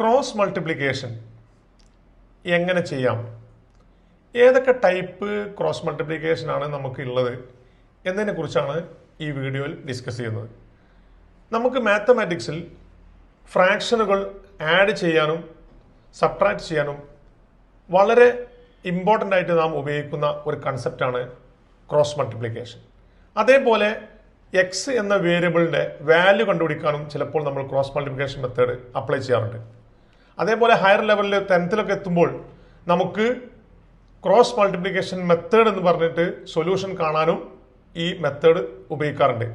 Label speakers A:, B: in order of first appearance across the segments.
A: Cross multiplication എങ്ങനെ ചെയ്യാം? ഏതൊക്കെ ടൈപ്പ് ക്രോസ് മൾട്ടിപ്ലിക്കേഷൻ ആണ് നമുക്ക് ഉള്ളത് എന്നതിനെ കുറിച്ചാണ് ഈ വീഡിയോയിൽ ഡിസ്കസ് ചെയ്യുന്നത്. നമുക്ക് മാത്തമാറ്റിക്സിൽ ഫ്രാക്ഷനുകൾ ആഡ് ചെയ്യാനും സബ്ട്രാക്ട് ചെയ്യാനും വളരെ ഇമ്പോർട്ടന്റ് ആയിട്ട് നാം ഉപയോഗിക്കുന്ന ഒരു കൺസെപ്റ്റാണ് ക്രോസ് മൾട്ടിപ്ലിക്കേഷൻ അതേപോലെ എക്സ് എന്ന വേരിയബിളിന്റെ വാല്യൂ കണ്ടുപിടിക്കാനും ചിലപ്പോൾ നമ്മൾ ക്രോസ് മൾട്ടിപ്ലിക്കേഷൻ മെത്തേഡ് അപ്ലൈ ചെയ്യാറുണ്ട്. അതേപോലെ ഹയർ ലെവലിൽ ടെൻത്തിലൊക്കെ എത്തുമ്പോൾ നമുക്ക് ക്രോസ് മൾട്ടിപ്ലിക്കേഷൻ മെത്തേഡ് എന്ന് പറഞ്ഞിട്ട് സൊല്യൂഷൻ കാണാനും ഈ മെത്തേഡ് ഉപയോഗിക്കാറുണ്ട്.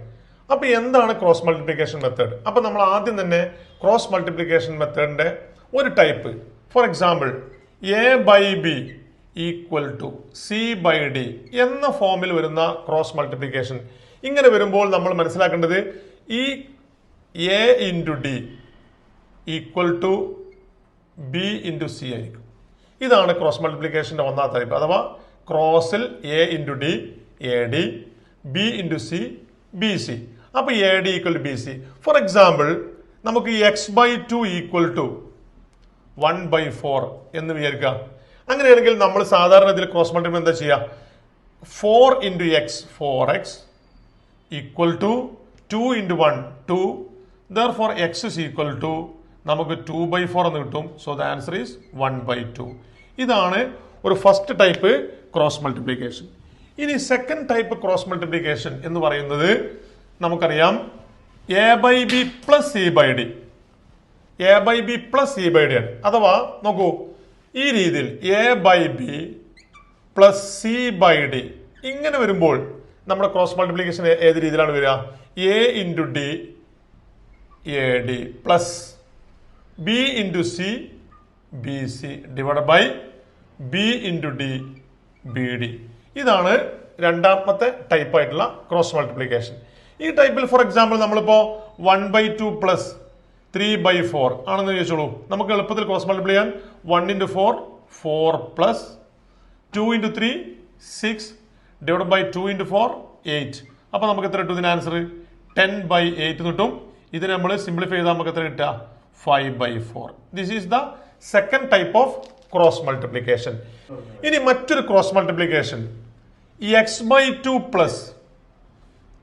A: അപ്പോൾ എന്താണ് ക്രോസ് മൾട്ടിപ്ലിക്കേഷൻ മെത്തേഡ് അപ്പോൾ നമ്മൾ ആദ്യം തന്നെ ക്രോസ് മൾട്ടിപ്ലിക്കേഷൻ മെത്തേഡിന്റെ ഒരു type for example A by B equal to C by D എന്ന ഫോമിൽ വരുന്ന ക്രോസ് മൾട്ടിപ്ലിക്കേഷൻ ഇങ്ങനെ വരുമ്പോൾ നമ്മൾ മനസ്സിലാക്കേണ്ടത് ഈ A into D equal to B into C ആയിരിക്കും. ഇതാണ് ക്രോസ് മൾട്ടിപ്ലിക്കേഷന്റെ ഒന്നാമത്തെ ടൈപ്പ് അഥവാ ക്രോസിൽ A into D A D B into C B C അപ്പോൾ A D equal B C for example നമുക്ക് X by two equal to one by four എന്ന് വിചാരിക്കുക. അങ്ങനെയാണെങ്കിൽ നമ്മൾ സാധാരണ ഇതിൽ ക്രോസ് മൾട്ടിപ്ലൈ എന്താ ചെയ്യുക? Four into X four X equal to two into one two there four X is equal to നമുക്ക് ടു ബൈ ഫോർ എന്ന് കിട്ടും. So the answer is one by two ഇതാണ് ഒരു ഫസ്റ്റ് ടൈപ്പ് ക്രോസ് മൾട്ടിപ്ലിക്കേഷൻ ഇനി second type cross multiplication എന്ന് പറയുന്നത് നമുക്കറിയാം. A by B plus C by D A by B plus C by D ആണ്. അഥവാ നോക്കൂ ഈ രീതിയിൽ A by B plus C by D ഇങ്ങനെ വരുമ്പോൾ നമ്മുടെ ക്രോസ് മൾട്ടിപ്ലിക്കേഷൻ ഏത് രീതിയിലാണ് വരിക? A into D A D plus B into C B C divide by B into D B D ഇതാണ് രണ്ടാമത്തെ ടൈപ്പ് ആയിട്ടുള്ള ക്രോസ് മൾട്ടിപ്ലിക്കേഷൻ ഈ ടൈപ്പിൽ ഫോർ എക്സാമ്പിൾ നമ്മളിപ്പോൾ one by two plus three by four ആണെന്ന് ചോദിച്ചോളൂ. നമുക്ക് എളുപ്പത്തിൽ ക്രോസ് മൾട്ടിപ്ലൈ ചെയ്യാൻ one into four four plus two into three six divide by two into four eight അപ്പോൾ നമുക്ക് എത്ര കിട്ടും ഇതിന് ആൻസർ ടെൻ ബൈ എയ്റ്റ് കിട്ടും. ഇത് നമ്മൾ സിംപ്ലിഫൈ ചെയ്താൽ നമുക്ക് എത്ര കിട്ടുക? Five by four this is the second type of cross multiplication ഇനി മറ്റൊരു cross multiplication x by two plus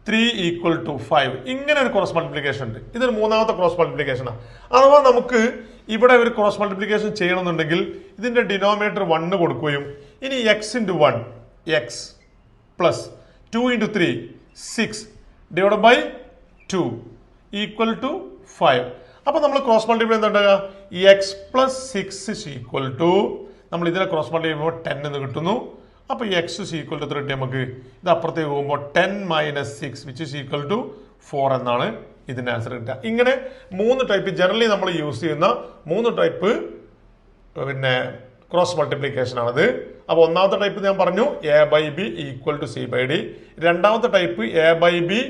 A: three equal to five ഇങ്ങനെ ഒരു ക്രോസ് മൾട്ടിപ്ലിക്കേഷൻ ഉണ്ട്. ഇതൊരു മൂന്നാമത്തെ ക്രോസ് മൾട്ടിപ്ലിക്കേഷനാണ് അഥവാ നമുക്ക് ഇവിടെ ഒരു ക്രോസ് മൾട്ടിപ്ലിക്കേഷൻ ചെയ്യണമെന്നുണ്ടെങ്കിൽ ഇതിന്റെ ഡിനോമിനേറ്റർ വണ്ണ് കൊടുക്കുകയും ഇനി x into one x plus two into three six divide by two equal to five അപ്പോൾ നമ്മൾ ക്രോസ് മൾട്ടിപ്ലൈ എന്താ ഉണ്ടാകുക x plus six is equal to നമ്മൾ ഇതിനെ ക്രോസ് മൾട്ടിപ്ലൈ ചെയ്യുമ്പോൾ ടെൻ എന്ന് കിട്ടുന്നു. അപ്പോൾ എക്സ് ഇസ് ഈക്വൽ ടു കിട്ടി നമുക്ക്? ഇത് അപ്പുറത്തേക്ക് പോകുമ്പോൾ ten minus six which is equal to four എന്നാണ് ഇതിന്റെ ആൻസർ കിട്ടുക. ഇങ്ങനെ മൂന്ന് ടൈപ്പ് ജനറലി നമ്മൾ യൂസ് ചെയ്യുന്ന മൂന്ന് ടൈപ്പ് പിന്നെ ക്രോസ് മൾട്ടിപ്ലിക്കേഷൻ ആണത്. അപ്പോൾ ഒന്നാമത്തെ ടൈപ്പ് ഞാൻ പറഞ്ഞു A by B equal to C by D രണ്ടാമത്തെ type A by B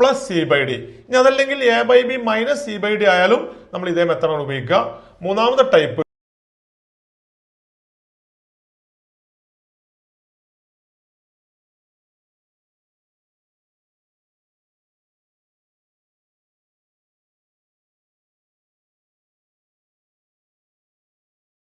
A: plus C by D ഇനി അതല്ലെങ്കിൽ A by B minus C by D ആയാലും നമ്മൾ ഇതേ മെത്തഡാണ് ഉപയോഗിക്കുക. മൂന്നാമത്തെ ടൈപ്പ്